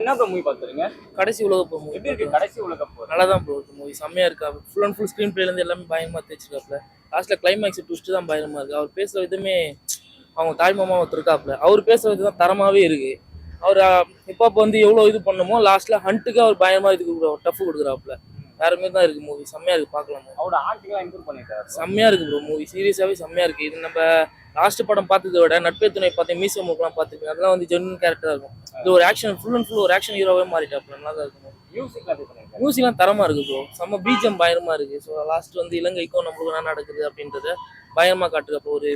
என்ன bro movie பார்த்துறீங்க கடைசி உலக போர் மூவி எப்படி இருக்கு? கடைசி உலக போர். நல்லா தான் ப்ரோ இருக்கு மூவி செம்மையா இருக்கா. ஃபுல் அண்ட் ஃபுல் ஸ்க்ரீன் பிளேலேருந்து எல்லாமே பயங்கரமாக தேய்ச்சிருக்காப்ல. லாஸ்ட்ல கிளைமேக்ஸ் ட்விஸ்ட் தான் பயங்கரமா இருக்கு. அவர் பேசுற விதமே அவங்க தாய்மாமா ஒருத்தர் இருக்காப்ல. அவர் பேசுற விதம் தான் தரமாவே இருக்கு. அவர் இப்போ வந்து எவ்வளோ இது பண்ணமோ லாஸ்ட்ல ஹண்ட்டுக்கு அவர் பயங்கரமா இது டஃப் கொடுக்குறாப்ல. வேற மாதிரி தான் இருக்கு மூவி செம்மையா இருக்கு பார்க்கலாம் அவரோட ஆர்டிகலாம் இம்ப்ரூவ் பண்ணிட்டாரு. செம்மையா இருக்கு ப்ரோ மூவி சீரியஸாவே செம்மையா இருக்கு. இது நம்ம லாஸ்ட் படம் பார்த்ததை விட நட்பே துணை பார்த்தேன் மீசோ மூக்கெல்லாம் பார்த்துருக்கேன் அதெல்லாம் வந்து ஜென்வன் கேரக்டரா இருக்கும். இது ஒரு ஆக்ஷன் ஃபுல் அண்ட் ஃபுல் ஒரு ஆக்ஷன் ஹீரோவே மாறிட்டாப்ல நல்லா தான் இருக்கும் மியூசிக்லாம் தரமா இருக்கு ப்ரோ செம்ம பீஜம் பயங்கரமா இருக்கு. ஸோ லாஸ்ட் வந்து இலங்கைக்கும் நம்மளுக்கும் என்ன நடக்குது அப்படின்றத பயங்கரமா காட்டுது. அப்போ ஒரு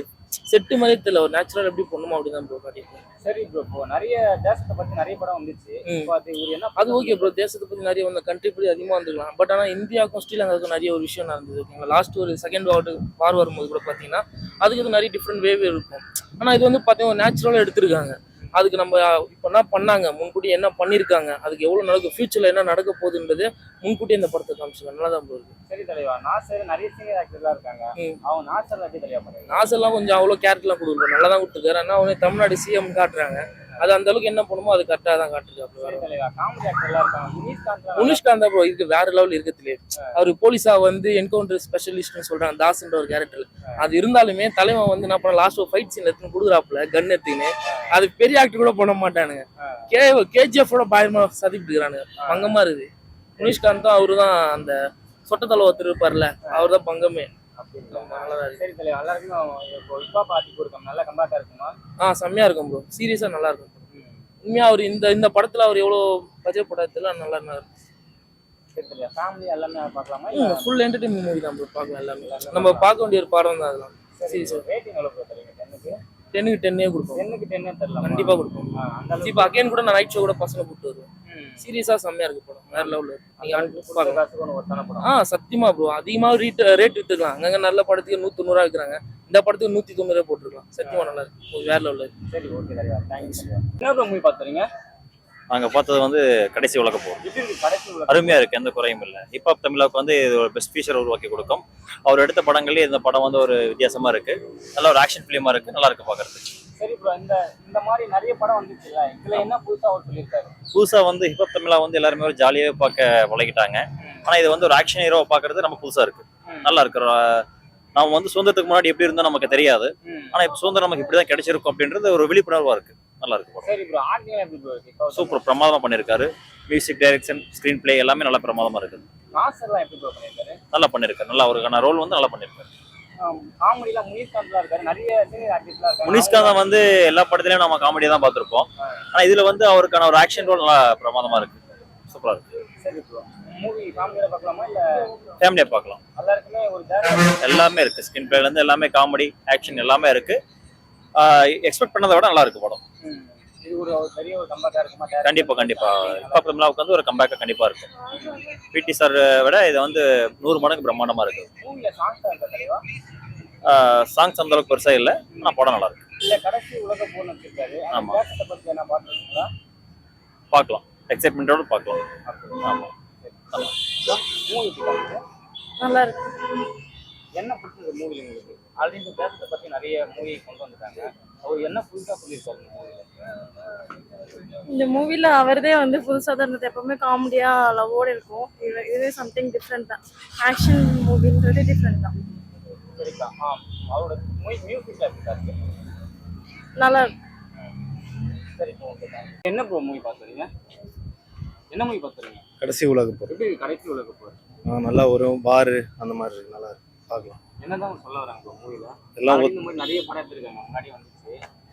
செட்டு மாதிரி தெரியல. ஒரு நேச்சுரல் எப்படி பண்ணுமோ அப்படிதான் ப்ரோ காட்டியிருக்கேன் சரி ப்ரோ இப்போ நிறைய தேசத்தை பத்தி நிறைய படம் வந்துச்சு. அது இவர் என்ன அது ஓகே ப்ரோ தேசத்தை பத்தி நிறைய வந்து கண்ட்ரி பத்தி அதிகமாக வந்துருக்கலாம். பட் ஆனால் இந்தியாவுக்கும் ஸ்ரீலங்காவுக்கும் நிறைய ஒரு விஷயம் நடந்தது ஓகேங்களா லாஸ்ட் ஒரு செகண்ட் வார்டு வார் வரும்போது கூட பார்த்தீங்கன்னா அதுக்கு நிறைய டிஃப்ரெண்ட் வேவ் இருக்கும். ஆனால் இது வந்து பார்த்தீங்கன்னா நேச்சுரலாக எடுத்திருக்காங்க. அதுக்கு நம்ம இப்போ என்ன பண்ணாங்க? முன்கூட்டி என்ன பண்ணியிருக்காங்க அதுக்கு எவ்வளோ நடக்கும்? ஃபியூச்சரில் என்ன நடக்க போகுதுன்றது முன்கூட்டி இந்த படத்தை காமிச்சிருக்காங்க நல்லா தான் இருக்கு சரி தலைவா நாசர் நிறைய சீனியர் ஆக்டர்லாம் இருக்காங்க. அவங்க நாசர் எப்படி தலைவா நாசெல்லாம் கொஞ்சம் அவ்வளோ கேரக்டர்லாம் கொடுக்குறோம் நல்லா தான் கொடுத்துருக்காரு. ஆனால் அவங்க தமிழ்நாடு சிஎம் காட்டுறாங்க. அது அந்த அளவுக்கு என்ன பண்ணுமோ அது கரெக்டாக தான் இருக்காங்க. முனிஷ்காந்த் முனிஷ்காந்தா ப்ரோ இதுக்கு வேற லெவல் இருக்கிறதுலே அவர் போலீஸா வந்து என்கவுண்டர் ஸ்பெஷலிஸ்ட்னு சொல்றாங்க தாஸ்ன்ற ஒரு கேரக்டர் அது இருந்தாலுமே தலைவன் வந்து என்ன பண்ண லாஸ்ட் ஒரு ஃபைட் சீன் எடுத்துன்னு கொடுக்குறாப்புல கன் எடுத்துக்கின்னு அது பெரிய ஆக்டர் கூட பண்ண மாட்டானுங்க. கே கேஜிஎஃப் கூட பயமா சதிப்பிட்டு இருக்கிறானுங்க பங்கமா இருக்குது. முனிஷ்காந்தும் அவரு தான் அந்த சொட்டத்தலை ஒருத்தர் இருப்பார்ல அவர் தான் பங்கமே. நல்லா நல்ல இருக்குமா? ஆ செம்மையா இருக்கும் ப்ரோ சீரியஸா நல்லா இருக்கும். உண்மையா அவர் இந்த இந்த படத்துல அவர் எவ்வளோ பட்ஜெட் படத்துல நல்லா பார்க்கலாமா? இல்ல ஃபுல் என்டர்டைன்மெண்ட் மூவி தான் ப்ரோ பார்க்கலாம் எல்லாமே. நம்ம பார்க்க வேண்டிய ஒரு படம் தான் அதெல்லாம். சரி சார். ரேட்டிங் எவ்வளோ ப்ரோ தருவீங்க டென்னுக்கு டென்னே கொடுப்போம். டென்னுக்கு டென்னே தரலாம்? கண்டிப்பா கொடுப்போம். இப்போ அகைன் கூட நான் நைட் ஷோ கூட பசங்க கூப்பிட்டு வருவேன். சீரியஸா செம்மையா இருக்கு படம். வேற லெவல்ல ஆ சத்தியமா ப்ரோ அதிகமா ரேட் ரேட் வித்துக்கலாம். அங்கங்க நல்ல படத்துக்கு நூத்தி தொண்ணூறுவா விற்கிறாங்க இந்த படத்துக்கு நூத்தி தொண்ணூறு போட்டுருக்கலாம். சத்தியமா நல்லா இருக்கு. வேற லெவல்ல சரி ஓகே என்ன மூவி பார்த்துறீங்க நாங்கள் பார்த்தது வந்து கடைசி உலக உலகம் அருமையாக இருக்குது எந்த குறையும் இல்லை. ஹிப்ஹாப் தமிழாவுக்கு வந்து இது ஒரு பெஸ்ட் ஃபீச்சர் உருவாக்கி கொடுக்கும். அவர் எடுத்த படங்கள்லேயே இந்த படம் வந்து ஒரு வித்தியாசமாக இருக்குது நல்ல ஒரு ஆக்ஷன் ஃபிலிமாக இருக்குது நல்லா இருக்கு பார்க்கறதுக்கு சரி ப்ரோ இந்த இந்த மாதிரி நிறைய படம் வந்துச்சுல்ல இதுல என்ன புதுசா அவர் சொல்லியிருக்காரு? புதுசாக வந்து ஹிப்ஹாப் தமிழா வந்து எல்லாருமே ஒரு ஜாலியாகவே பார்க்க பழகிட்டாங்க. ஆனால் இது வந்து ஒரு ஆக்ஷன் ஹீரோவை பார்க்கறது நம்ம புதுசாக இருக்குது ம். நல்லா இருக்கு. ஒரு- நாம வந்து சுதந்திரத்துக்கு முன்னாடி எப்படி இருந்தோம் நமக்கு தெரியாது. ம். ஆனால் இப்போ சுதந்திரம் நமக்கு இப்படி தான் கிடைச்சிருக்கும் அப்படின்றது ஒரு விழிப்புணர்வாக இருக்குது நல்லா இருக்கு சரி ப்ரோ ஆர்டிங் எப்படி ப்ரோ இருக்கு? இப்போ சூப்பர் பிரமாதமாக பண்ணியிருக்காரு மியூசிக் டைரக்ஷன் ஸ்க்ரீன் பிளே எல்லாமே நல்லா பிரமாதமாக இருக்குது நாசர்லாம் எப்படி ப்ரோ பண்ணியிருக்காரு நல்லா பண்ணியிருக்காரு நல்லா அவருக்கான ரோல் வந்து நல்லா பண்ணியிருக்காரு முனிஷ்காந்த் வந்து எல்லா படத்துலயும் நம்ம காமெடியா தான் பார்த்திருப்போம். ஆனா இதுல வந்து அவருக்கான ஒரு ஆக்ஷன் ரோல் நல்லா பிரமாதமா இருக்கு. சூப்பரா இருக்கு. ஃபேமிலியா பார்க்கலாம்? எல்லாமே இருக்கு. ஸ்கின் பிளேல இருந்து எல்லாமே காமெடி ஆக்ஷன் எல்லாமே இருக்கு. எக்ஸ்பெக்ட் பண்ணதை விட நல்லா இருக்கு படம். கண்டிப்பா கண்டிப்பா. இப்போ தமிழாவுக்கு வந்து ஒரு கம்பேக்கா கண்டிப்பா இருக்கும். பிடி சார் விட இது வந்து நூறு மடங்கு பிரம்மாண்டமா இருக்கு. சாங்ஸ் அந்த அளவுக்கு பெருசா இல்லை ஆனா படம் நல்லா இருக்கு. இல்ல கடைசி உலக போன்னு வச்சிருக்காரு. அந்த ஆமா. பார்க்கலாம். எக்ஸைட்மெண்ட்டோட பார்க்கலாம். ஆமா. மூவி நல்லா இருக்கு. என்ன பிடிச்சது மூவில உங்களுக்கு? ஆல்ரெடி இந்த பத்தி நிறைய மூவி கொண்டு வந்துட்டாங்க. அவர் என்ன புதுசா சொல்லியிருக்காரு இந்த மூவில அவர்தே வந்து புதுசா தான் இருந்தது. எப்பவுமே காமெடியா லவ்வோட இருக்கும். இது இது சம்திங் டிஃப்ரெண்ட் தான். ஆக்ஷன் மூவின்றது டிஃப்ரெண்ட் தான். சரிக்கா ஆ அவரோட மூவி மியூசிக்ல இருக்காரு நல்லா இருக்கு. சரி ஓகே என்ன ப்ரோ மூவி பார்த்துறீங்க என்ன மூவி பார்த்துறீங்க கடைசி உலக போர். எப்படி கடைசி உலக போர்? ஆ, நல்லா வரும். பாரு அந்த மாதிரி இருக்கு நல்லா இருக்கு. பார்க்கலாம் என்னதான் சொல்ல வராங்க ப்ரோ மூவில எல்லாம் இந்த மாதிரி நிறைய படம் எடுத்திருக்காங்க. முன்னாடி வந்துச்சு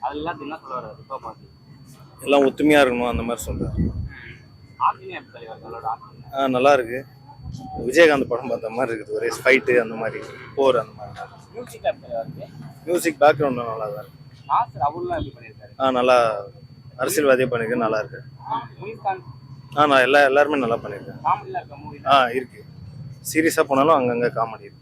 அது எல்லாத்தையும் என்ன சொல்ல வராரு இப்போ பார்த்து எல்லாம் ஒத்துமையா இருக்கணும் அந்த மாதிரி ஆக்டிங் ஆ நல்லா இருக்கு. விஜயகாந்த் படம் பார்த்த மாதிரி இருக்குது ஒரே ஃபைட்டு அந்த மாதிரி போர் அந்த மாதிரி. மியூசிக் பேக்ரவுண்டும் நல்லா தான் இருக்கு. ஆ நல்லா அரசியல்வாதியாக பண்ணிருக்கு நல்லா இருக்கு. ஆ நான் எல்லா எல்லாருமே நல்லா பண்ணியிருக்கேன் ஆ இருக்கு. சீரியஸாக போனாலும் அங்கங்கே காமெடி இருக்கு.